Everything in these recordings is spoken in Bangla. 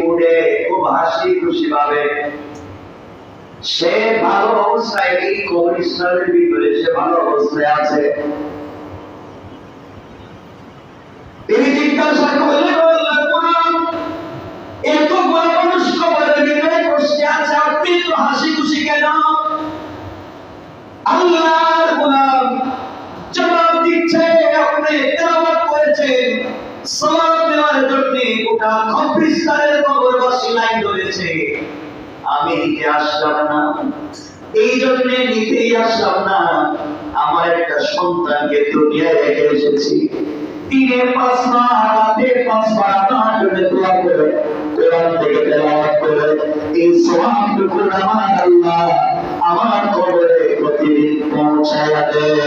উঠে খুব হাসি খুশি ভাবে। সে ভালো অবস্থায় এই কবরস্থানের ভিতরে সে ভালো অবস্থায় আছে। তিনি জিজ্ঞাসা করলেন "ও আল্লাহ গোলাম, এত বড় মানুষ কবরের ভিতরে বসে আছে আপনি তো হাসি খুশি কেন? আল্লাহর গোলাম জবাব দিচ্ছে আপনি তেলাওয়াত করেছেন। জন্য গোটা কবরস্থানের কবরবাসী লাইন ধরেছে। আমি নিতে আসলাম না। এই জন্য নিতেই আসলাম না। আমার একটা সন্তানকে দুনিয়ায় রেখে এসেছি। দিনে পাঁচ বার রাতে পাঁচ বার আপনার জন্য দোয়া করে কোরআন থেকে তেলাওয়াত করে এই সওয়াবটুকু আমার আল্লাহ আমার কবরে প্রতিদিন পৌঁছায়া দেয়।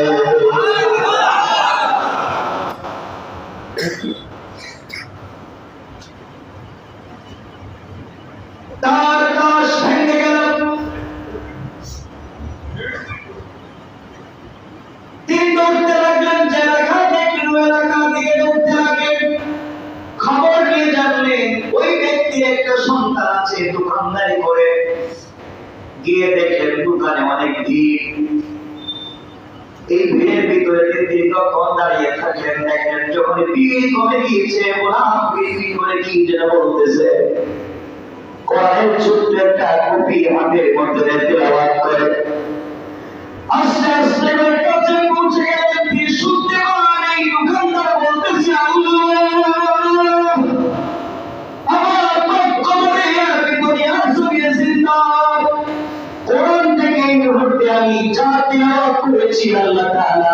দীর্ঘক্ষণ দাঁড়িয়ে থাকলেন, দেখলেন যখন ভিড় কমে গিয়েছে ওরা ভিড় করে কি যেন বলতেছে। কোরআনের ছোট্ট একটা কপি হাতের মধ্যে তেলাওয়াত করে। আস্তে আস্তে করে কাছে পৌঁছে গেলেন কি শুনতে পান এই দোকানদার বলতেছে আমার কবরে আর দুনিয়ার জমিনে জিন্দার কোরআন থেকে এই মুহূর্তে আমি যা তেলাওয়াত করেছি, আল্লাহ তাআলা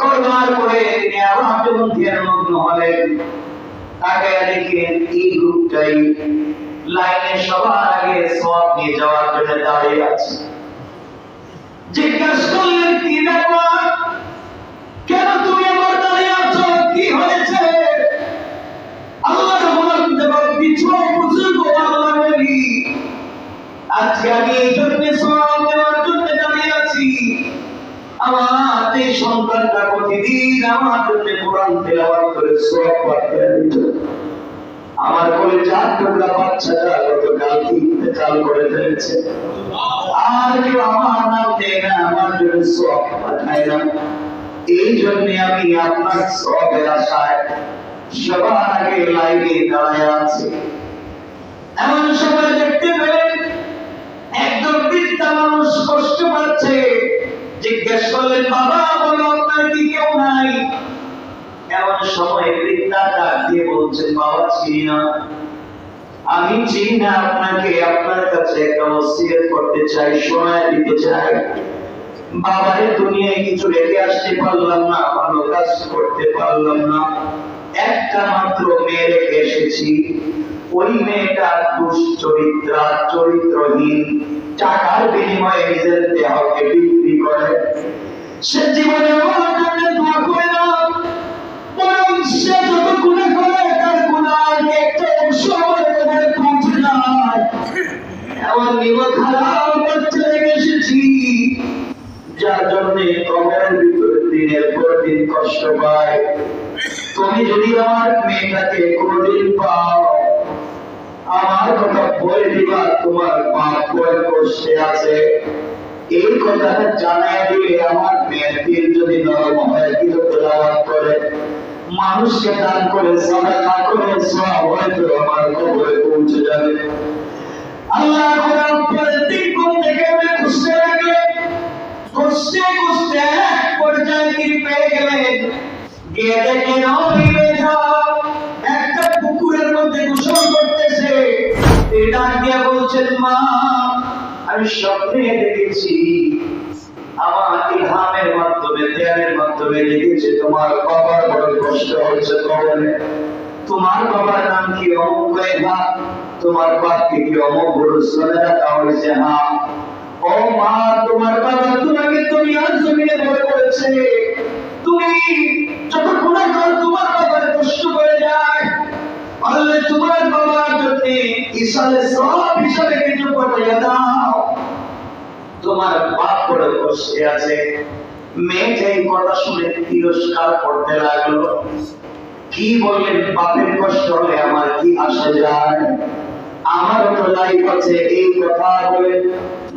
করবার পরে তিনি আবার যখন ধ্যান মগ্ন হলেন। তাকে দেখেন এই গ্রুপটাই লাইনে সবার আগে সব নিয়ে যাওয়ার জন্য দাঁড়িয়ে আছে। জিজ্ঞাসা করলেন, কি ব্যাপার? কেন তুমি আমার দাঁড়িয়ে আছো? কি হয়েছে? আল্লাহর গোলাম জবাব দিচ্ছ বুঝুর্গ আল্লাহ আজকে আমি এই আমার করে সওয়াব চার টুকরা বাচ্চাটা গতকাল ইন্তেকাল করে ফেলেছে। আর কেউ আমার নাম দেয় না, আমার জন্য সব পাঠায় না। এই জন্য আমি আপনার সবের আশায় সবার আগে লাইনে দাঁড়ায় আছি। এমন সময় দেখতে পেলেন একজন বৃদ্ধা মানুষ কষ্ট পাচ্ছে। জিজ্ঞেস করলেন, বাবা, বলো, আপনার কি কেউ নাই? এমন সময় বৃদ্ধা ডাক দিয়ে বলছেন, বাবা, চিনি না। আমি চিনি না আপনাকে, আপনার কাছে একটা ওসিয়ত করতে চাই শোনায় দিতে চাই। দুনিয়ায় কিছু রেখে আসতে পারলাম না, ভালো কাজ করতে পারলাম না। একটা মাত্র মেয়ে রেখে এসেছি। ওই মেয়েটা দুশ্চরিত্রা, চরিত্রহীন। টাকার বিনিময়ে নিজের দেহকে বিক্রি করে। সে জীবনে দোয়া করে না, বরং সে যত করে, তার গুণার একটা অংশ কাছে পৌঁছে যায়। এমন এসেছি, যার জন্য কবরের ভিতরে দিনের পর দিন কষ্ট পায়। তুমি যদি আমার মেয়েটাকে কোনদিন পাও, আমার কথা তোমার পাপ বয়ে আছে। এই কথাটা জানাই দিয়ে আমার মেয়ের দিল যদি নরম হয় কিন্তু তেলাওয়াত করে। মানুষকে দান করে, সাদাকা করে সব হয়তো আমার কবরে পৌঁছে যাবে। আল্লাহ কোরআন পরে ঘুম থেকে উঠে খুঁজতে লাগলেন। খুঁজতে খুঁজতে এক পর্যায়ে তিনি পেয়ে গেলেন। গিয়ে দেখলেন ওই বলছেন, মা, আমি স্বপ্নে দেখেছি বাবা তোমাকে দুনিয়ার জমিনে বড় করেছে তুমি যখন তোমার বাবার কষ্ট করে যায়। তোমার বাবার ইসালে সব হিসাবে দাও। তোমার বাপ বড় কষ্টে আছে। মেয়েটা এই কথা শুনে তিরস্কার করতে লাগল। কি বললেন কষ্ট হলে আমার কি আসে যায়? আমার তো লাইফ আছে এই কথা বলে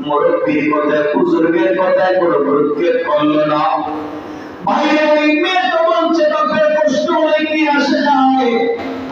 মুরব্বীর কথায়, বুজুর্গের কথায় কোনো গুরুত্বের না। ওই মেয়ে তো বলছে কষ্ট হলে কি আসে যায়?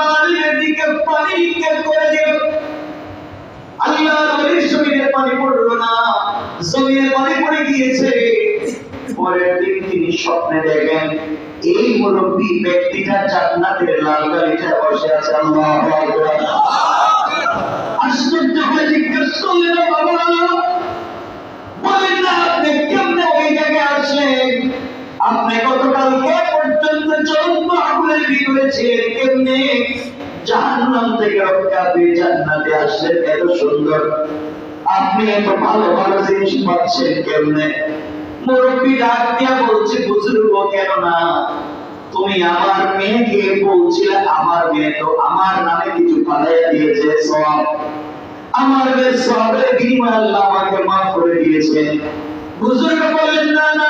বুজুর্গের দিকে পানি নিক্ষেপ করে দিল। আল্লাহ নবীর শরীরে পানি পড়ল না, জমিনে পানি পড়ে গিয়েছে। পরের দিন তিনি স্বপ্নে দেখেন, এই মুরব্বী ব্যক্তিটা জান্নাতের লাল গাড়িতে বসে আছে, আল্লাহু আশ্চর্য হয়ে জিজ্ঞেস করলেন বাবা বলেন না আপনি কেমনে ওই জায়গায় আসলেন? আপনি গতকালকে পর্যন্ত ভিতরে ছিলেন জাহান্নাম থেকে রক্ষা পেয়ে জান্নাতে আসলেন, এত সুন্দর। আপনি এত ভালো ভালো জিনিস পাচ্ছেন কেমনে? মুরব্বী ডাক দিয়া বলছে কেন না তুমি আমার মেয়েকে বলছিলে, আমার মেয়ে তো আমার নামে কিছু পালাইয়া দিয়েছে সব আমার সবের বিনিময়ে আল্লাহ আমাকে মাফ করে দিয়েছেন বুজুর্গ না না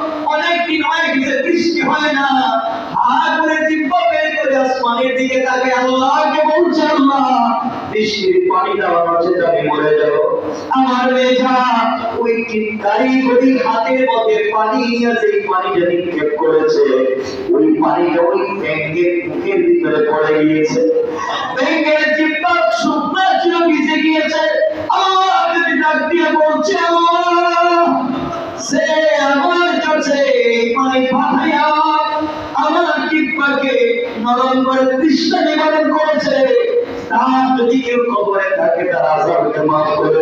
অনেকদিন হয়ে গেছে বৃষ্টি হয় না। করে দিব্য বের করে আসমানের দিকে তাকে আল্লাহকে বলছে, আল্লাহ, বৃষ্টির পানি দেওয়ার মাঝে আমি মরে যাব আমার মেঝা, ওই চিন্তারি করি হাতের মধ্যে পানি নিয়ে সেই পানিটা নিক্ষেপ করেছে, ওই পানিটা ওই ব্যাংকের মুখের ভিতরে পড়ে গিয়েছে। ব্যাংকের জিব্বা শুকনা ছিল, ভিজে গিয়েছে। আল্লাহ যদি ডাক দিয়ে বলছে, আল্লাহ সে আমার কাছে পানি পাঠাইয়া আমার জিব্বাকে নরম করে তৃষ্ণা নিবারণ করেছে। তার যদি কেউ কবরে থাকে, তার আজাবকে মাফ করে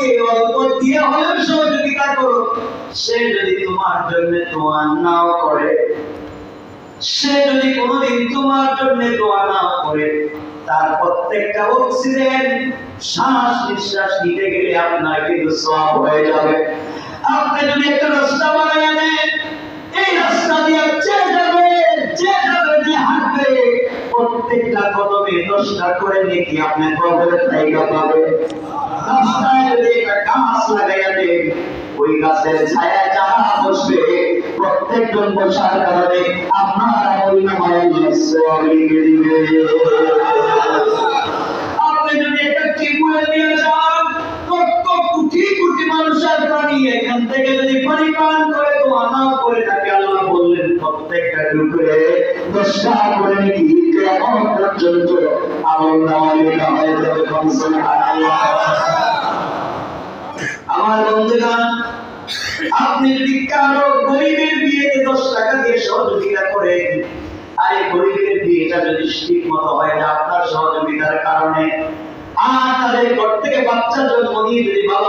যদি অল্প দিয়ে হলেও সহযোগিতা করো, সে যদি তোমার জন্য দোয়া নাও করে, সে যদি কোনোদিন তোমার জন্য দোয়া না করে, তার প্রত্যেকটা অক্সিজেন শ্বাস নিঃশ্বাস নিতে গেলে আপনার কিন্তু সব হয়ে যাবে। আপনি যদি একটা রাস্তা বানায় নেন এই রাস্তা দিয়ে যে যাবে যে যাবে, যে হাঁটবে, প্রত্যেকটা কদমে দশটা করে নাকি আপনার কবরে জায়গা পাবে রাস্তায় যদি একটা গাছ লাগাইয়া দেন ওই গাছের ছায়া যারা বসবে, প্রত্যেকজন বসার কারণে আপনার আমল নামায় সব লিখে দিবে। আপনি যদি প্রত্যেকটা টুকরে দশটা করে নাকি আমার বন্ধুগণ, আপনি যদি গরিবের বিয়েতে দশ টাকা দিয়ে সহযোগিতা করেন আর গরিবের বিয়েটা যদি ঠিক মতো হয় না, আপনার সহযোগিতার কারণে, আর তাদের ঘর থেকে বাচ্চা জন্ম নিয়ে যদি ভালো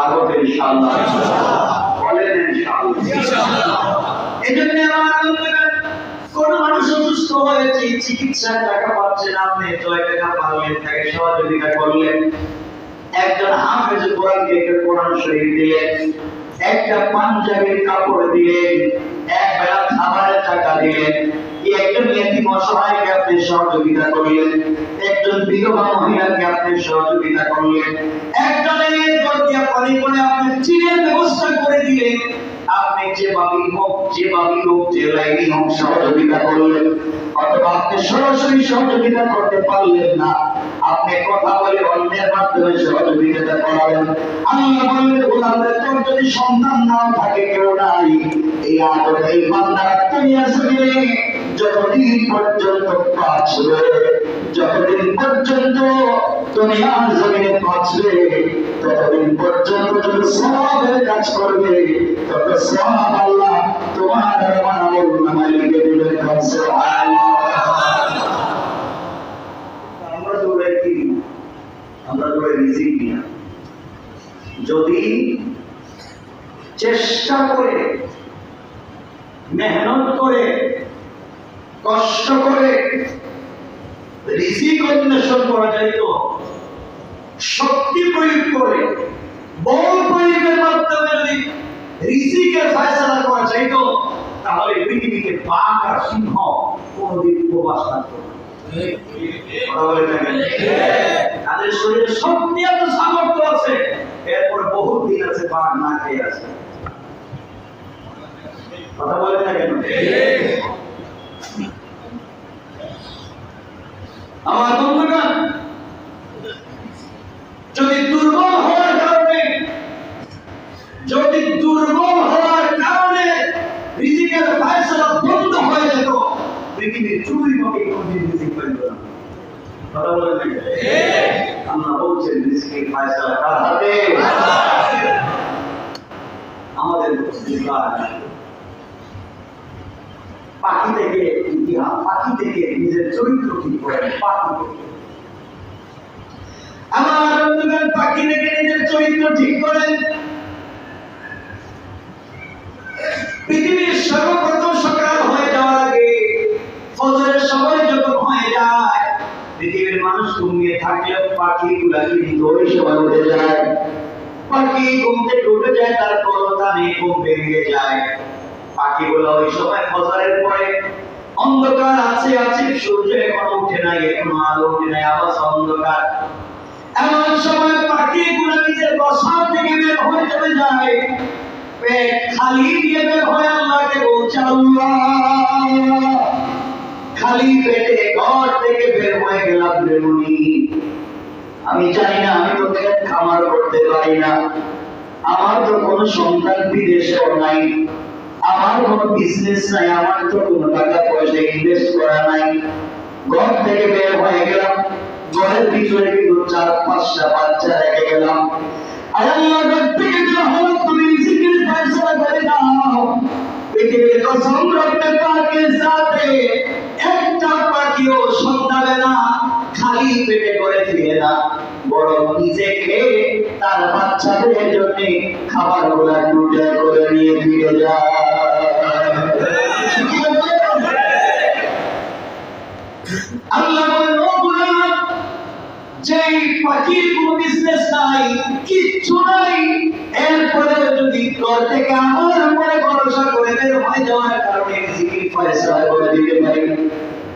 পারব ইনশাআল্লাহ। বলেন ইনশাআল্লাহ। এই আমার কোন মানুষ অসুস্থ হয়েছে চিকিৎসার টাকা পাচ্ছেন আপনি ছয় টাকা পারলেন তাকে সহযোগিতা করলেন। একজন হাফেজ কোরআনকে একটা কোরআন শরীফ দিলেন একটা পাঞ্জাবির কাপড় দিলেন এক বেলা খাবারের টাকা দিলেন একজন এতিম অসহায়কে আপনি সহযোগিতা করলেন, একজন বিধবা মহিলাকে আপনি সহযোগিতা করলেন, একজনের ঘর দিয়া পানি করে আপনি চিনের ব্যবস্থা করে দিলেন, আপনি যে বাবি হোক যে বাবি হোক, যে লাইনি হোক সহযোগিতা করলেন, অথবা আপনি সরাসরি সহযোগিতা করতে পারলেন না, আপনি কথা বলে অন্যের মাধ্যমে সহযোগিতা করাবেন আল্লাহ বললেন গোলামদের তোর যদি সন্তান নাও থাকে, কেউ নাই, এই আদর এই বান্দার দুনিয়া জমিনে যতদিন পর্যন্ত বাঁচবে, যতদিন পর্যন্ত দুনিয়ার জমিনে বাঁচবে, ততদিন পর্যন্ত তুমি সবের কাজ করবে তত সব আল্লাহ তোমার আর আমার আমল নামায় লিখে দেবেন আমরা দৌড়ে কি আমরা দৌড়ে রিজিক নিয়ে যদি চেষ্টা করে মেহনত করে কষ্ট করে রিজিক অন্বেষণ করা যাইত শক্তি প্রয়োগ করে বল প্রয়োগের মাধ্যমে যদি রিজিকের ফয়সালা করা যাইত তাহলে পৃথিবীতে বাঘ আর সিংহ কোনদিন উপবাস থাকতো না। কথা বলে না কেন? তাদের শরীরে শক্তি এত সামর্থ্য আছে এরপরে বহু দিন আছে বাঘ না খেয়ে আছে কথা বলে না কেন আমার বন্ধুগণ যদি দুর্বল হওয়ার কারণে যদি দুর্বল হওয়ার কারণে রিজিকের ফায়সালা বন্ধ হয়ে যেত পৃথিবীর চুরি পাখি কোনদিন রিজিক পাইত না কথা বলেন না কেন? আল্লাহ বলছেন রিজিকের ফায়সালা কার হাতে আমাদের বিকাশ পাখি থেকে ইতিহাস পাখি থেকে নিজের চরিত্র ঠিক করে পাখি থেকে আমার বন্ধুগণ পাখি থেকে নিজের চরিত্র ঠিক করেন পৃথিবীর সর্বপ্রথম সকাল হয়ে যাওয়ার আগে ফজরের সময় যায়। পৃথিবীর মানুষ ঘুমিয়ে থাকলেও পাখি গুলা কিন্তু ওই সময় যায়। পাখি ঘুম থেকে উঠে যায় তার কলতা নেই ঘুম ভেঙে যায়। পাখিগুলো ওই সময় ফজরের পরে অন্ধকার আছে আছে, সূর্য এখনও উঠে নাই, এখনও আলো উঠে নাই আবার অন্ধকার। এমন সময় পাখিগুলো নিজের বসা থেকে বের হয়ে চলে যায়। পেট খালি দিয়ে বের হয়ে আল্লাহকে বলছে, আল্লাহ! খালি পেটে ঘর থেকে বের হয়ে গেলাম মুনি আমি জানি না, আমি তো ক্ষেত খামার করতে পারি না। আমার তো কোনো সন্তান বিদেশেও নাই। আমার কোনো বিজনেস নাই, আমার তো কোনো টাকা পয়সা ইনভেস্ট করা নাই। ঘর থেকে বের হয়ে গেলাম। ঘরের ভিতরে কিন্তু চার, পাঁচটা বাচ্চা রেখে গেলাম। আর আল্লাহ সাথে সন্তানেরা খালি পেটে করে ফিরে না, বরং নিজে খেয়ে তার বাচ্চাদের জন্য খাবারগুলা টুটে করে নিয়ে ফিরে যায়। যেই পাখির কোনো বিজনেস নাই, কিচ্ছু নাই। এরপরে যদি ঘর থেকে আমার উপরে ভরসা করে বের হয়ে যাওয়ার কারণে ফয়সালা করে দিতে পারি।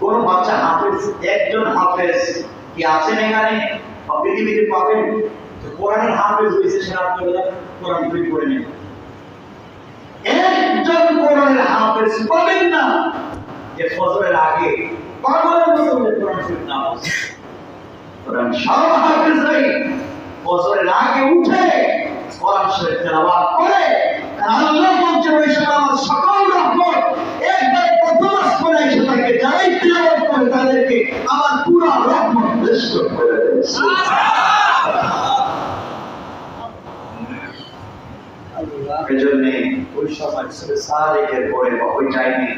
কোন বাচ্চা হাফেজ, একজন হাফেজ কি আছেন এখানে? পৃথিবীতে পাবেন? কোরআনের হাফেজ হয়েছে সে আপনি কোরআন তুই করে নেন। একজন কোরআনের হাফেজ পাবেন না। যে ফজরের আগে পাগলের মতো কোরআন শরীফ না। কোরআন সব হাফেজ নাই। ফজরের আগে উঠে কোরআন শরীফ তেলাওয়াত করে আল্লাহ বলছে ওই সময় আমার করে তাদেরকে আমার পুরো রহমত বেষ্ট করে এজন্যে ওই সময় সুরে সালেকের পরে বা ওই টাইমে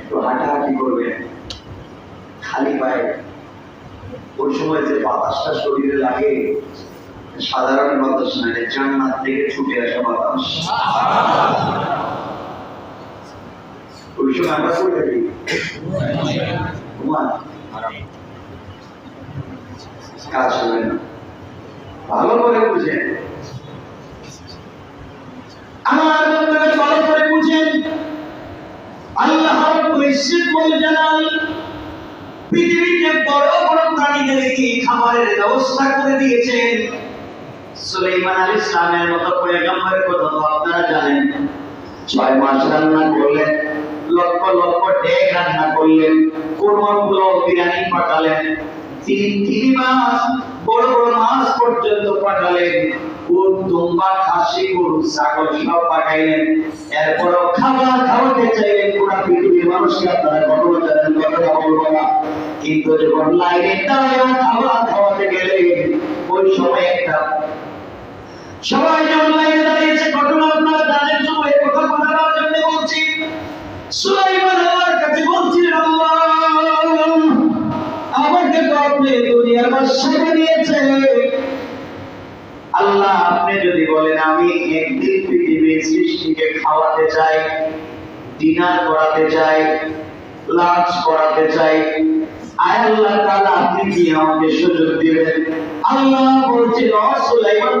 একটু হাঁটাহাঁটি করবেন খালি পায়ে। ওই সময় যে বাতাসটা শরীরে লাগে, সাধারণ বাতাস নয়, জান্নাত থেকে ছুটে আসা বাতাস। ওই সময় আমরা হবে না ভালো করে বুঝেন আমার ভালো করে বুঝেন ওয়াল পৃথিবীতে বড় বড় প্রাণীদেরকে খাবারের ব্যবস্থা করে দিয়েছেন সুলাইমান আলাইহিস সালামের মতো পয়গম্বরের কথা আপনারা জানেন ছয় মাস রান্না করলেন লক্ষ লক্ষ ডেক রান্না করলেন কোরমাগুলো বিরিয়ানি পাঠালেন। তিন তিন মাস বড় বড় মাছ পর্যন্ত পাঠালেন। উট, দুম্বা, খাসি গরু ছাগল সব পাঠাইলেন। এরপরও খাবার খাওয়াতে চাইলেন পুরা পৃথিবীর মানুষকে, আপনারা ঘটনা জানেন ঘটনা বলব না। কিন্তু যখন লাইনে দাঁড়িয়ে খাবার খাওয়াতে গেলেন, ওই সময় একটা সবাই যখন লাইনে দাঁড়িয়েছে, ঘটনা আপনারা জানেন সময় কথা বলার জন্য বলছি সুলাইমান কাছে বলছিলেন, আল্লাহ, আমাকে তো আপনি দুনিয়ার আল্লাহ, আপনি যদি বলেন, আমি একদিন পৃথিবীর সৃষ্টিকে খাওয়াতে চাই, ডিনার করাতে চাই, লাঞ্চ করাতে চাই, আয় আল্লাহ তাআলা, আপনি কি আমাকে সুযোগ দিবেন? আল্লাহ সুলাইমান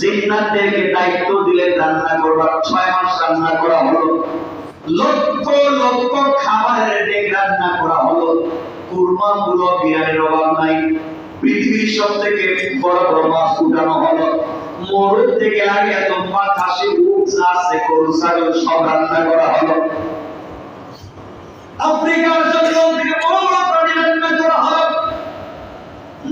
জিন্নাতদেরকে দায়িত্ব দিলেন রান্না করবার, ছয় মাস রান্না করা হলো। লক্ষ লক্ষ খাবারের ডেক রান্না করা হলো। কুরমা গুলো বিরিয়ানির অভাব নাই। পৃথিবীর সব থেকে বড় বড় মাছ উঠানো হলো। মরুদ থেকে লাগিয়ে তোমা খাসি উট আছে গরু ছাগল সব রান্না করা হলো। আফ্রিকার থেকে বড় বড় প্রাণী রান্না করা হলো।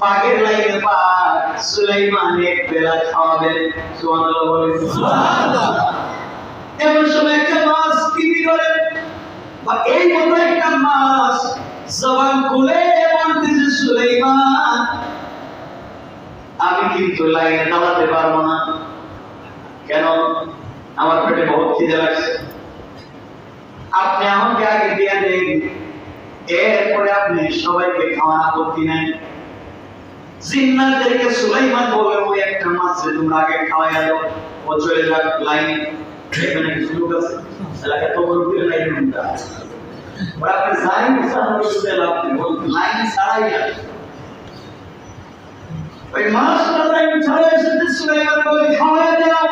বাঘের লাইনে বাঘ সুলাইমান এক বেলা খাওয়াবেন সুবহানাল্লাহ বলে এমন সময় একটা মাছ টিভি করে বা এই মতো একটা মাছ জবান খুলে বলতেছে সুলাইমান আমি কিন্তু লাইনে দাঁড়াতে পারব না। কেন? আমার পেটে বহুত খিদে লাগছে। আপনি আমাকে আগে দিয়ে দেন। এরপরে আপনি সবাইকে খাওয়ান আপত্তি নেন জিন্নাতদেরকে সুলাইমান বলে ওই একটা মাছ তোমরা আগে খাওয়াইয়া দাও। ও চলে যাক লাইনে। এখানে কিছু লোক আছে। এলাকা তো বলতে লাইনে উঠা ওরা আপনি জানেন সামনে শুনে লাভ লাইন ছাড়াই আছে ওই মাছটা লাইন ছাড়াই এসেছে সুলাইমান বলে খাওয়াইয়া দিলাম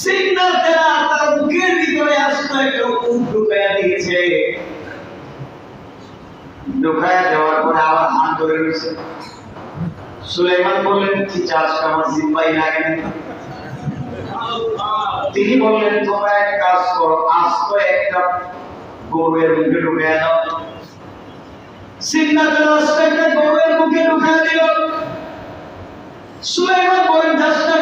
সিন্নাতেরা তার বুকের ভিতরে আসতো, একটা উট ঢুকাইয়া দিয়েছে। ঢুকাইয়া দেওয়ার পরে আবার হাত ধরে রয়েছে। সুলাইমান বললেন কি চাষ আমার জিম্মাই লাগে তিনি বললেন, তোমরা এক কাজ করো আস্ত একটা গরুয়ের মুখে ঢুকে দাও। সিন্নাতের আস্ত একটা গরুয়ের মুখে ঢুকে দিল। সুলাইমান বলেন দাসটা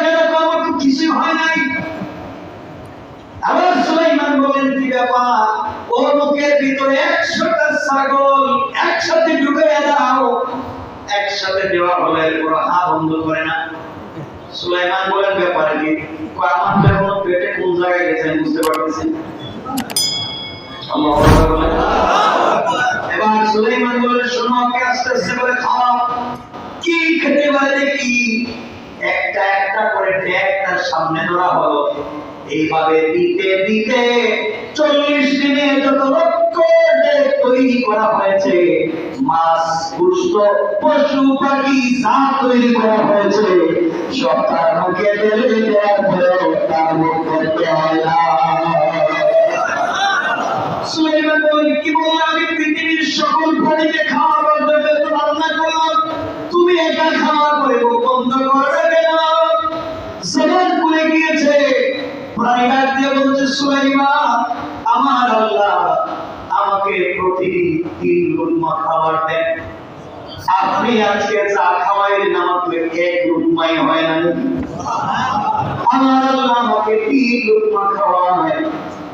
দেওয়া হলে ওরা হা বন্ধ করে না। সুলাইমান বলেন ব্যাপারে কি? আমার তো এখনও পেটে কোন জায়গায় গেছে আমি বুঝতে পারতেছি। এবার সুলাইমান বলেন, শোনো আস্তে আস্তে করে খাওয়া। কি খেতে পারে দেখি। একটা একটা করে ট্যাগ তার সামনে ধরা হলো। এইভাবে দিতে দিতে চল্লিশ দিনে যত তৈরি করা হয়েছে, মাছ, পুষ্ট, পশু, পাখি তৈরি করা হয়েছে। সব তার মুখে তার মুখ সুলাইমান, আমার আল্লাহ আমাকে প্রতিদিন তিন লুকমা খাবার দেন। আপনি আজকে চা খাওয়াইলেন, আমাকে এক লুকমাই হয় না আমার আল্লাহ আমাকে তিন লুকমা খাওয়ায়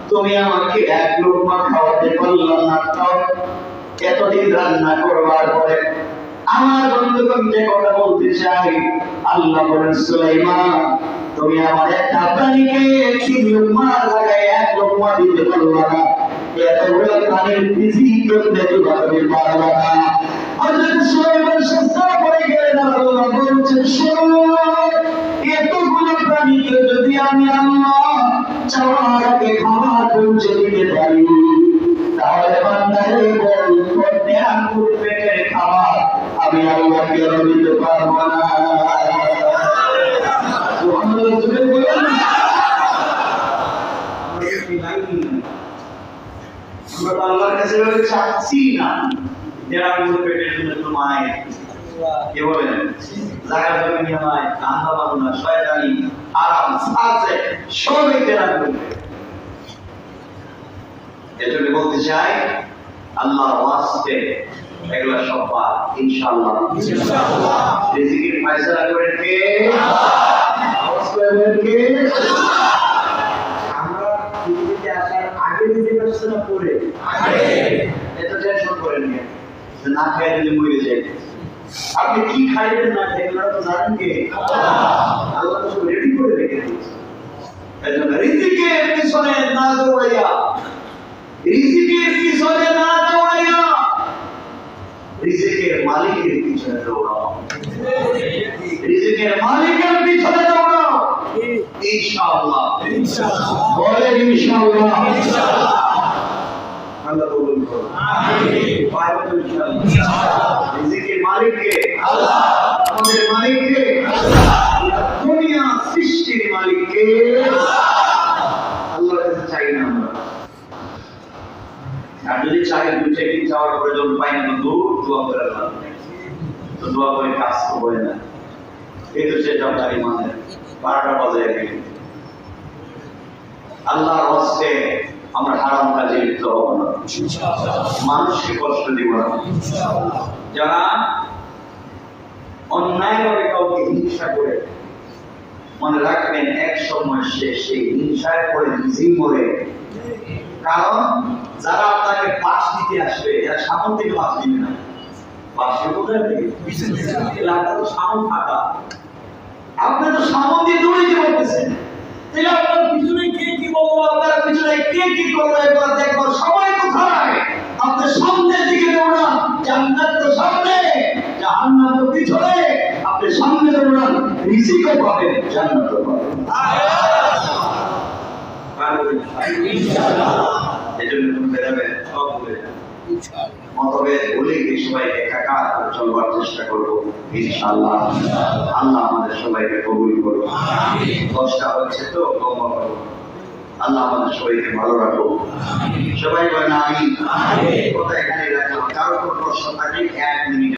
তুমি আমাকে এক লোকমা খাওয়াতে পারলাম না এতদিন রান্না করবার পরে আমার বন্ধুগণ যে কথা বলতে চাই আল্লাহ বলেন, সুলাইমান তুমি আমার একটা প্রাণীকে তিন লোকমা লাগাই এক লোকমা দিতে পারলা না। এতগুলো প্রাণীর পিসি করতে তুমি পারলা না? হযরত সুলাইমান সস্তা তাহলে আমি আল্লাহকে দিতে পারব না সুবহানাল্লাহ, জোরে বলুন। আমরা কি নাই? আমরা তো এভাবে চাচ্ছি না। যে আঙ্গুর পেটের জন্য তোমায় কে বলেন? জায়গা জমি নিয়ে কান্দা বান্দা শয়তানি আরাম সাজে সবই তেরা করবে। এজন্য বলতে চাই আল্লাহর ওয়াস্তে এগুলা সব পাক ইনশাআল্লাহ। রিজিকের ফয়সালা করেন কে? আওয়াজ করে বলেন কে? আমরা আগে না আপনি কি খাইবেন না রেডি করে রেখে না দৌড়াইয়া, রিজিকের পিছনে না দৌড়াইয়া, রিজিকের মালিকের পিছনে দৌড়াও। রিজিকের মালিকের পিছনে দৌড়াও। ইনশাআল্লাহ। বলেন ইনশাআল্লাহ। আল্লাহ কবুল করুন পারবেন তো ইনশাআল্লাহ। রিজিকের মালিক কে আল্লাহ। আমাদের মালিক কে আল্লাহ। দুনিয়া সৃষ্টির মালিক কে আল্লাহর কাছে চাই না আমরা। আর যদি চাই দুই চাকরি চাওয়ার প্রয়োজন পাই না তো দোয়া করে লাভ তো দোয়া করে কাজ তো না। এই তো সে জবদারি মানে বারোটা বাজে আল্লাহর হস্তে আমরা হারাম কাজে লিপ্ত হব না। মানুষকে কষ্ট দিব না। যারা অন্যায়ভাবে কাউকে হিংসা করে মনে রাখবেন, এক সময় সে সেই হিংসায় পড়ে, নিজেই মরে। কারণ যারা আপনাকে পাশ দিতে আসবে, এরা সামন থেকে পাশ দিবে না। পাশে কোথায় থেকে? তো সামন থাকা আপনি তো সামন দিয়ে পারতেছেন। তাহলে আপনার পিছনে কে কি বলব আপনার পিছনে কে কি করব একবার দেখব সময় কোথায়? আপনি সামনের দিকে দৌড়ান জান্নাত তো সামনে জাহান্নাম তো পিছনে। আপনি সামনে দৌড়ান রিজিকও পাবেন জান্নাতও পাবেন। এজন্য সব মতভেদ ভুলে গিয়ে সবাই একাকার করে চলবার চেষ্টা করব ইনশাআল্লাহ। আল্লাহ আমাদের সবাইকে কবুল করুন দশটা হচ্ছে তো করো আল্লাহ আমাদের সবাইকে ভালো রাখো সবাই বলেন আমি কোথায় এখানে রাখলাম। কারও কোনো প্রশ্ন থাকলে এক মিনিট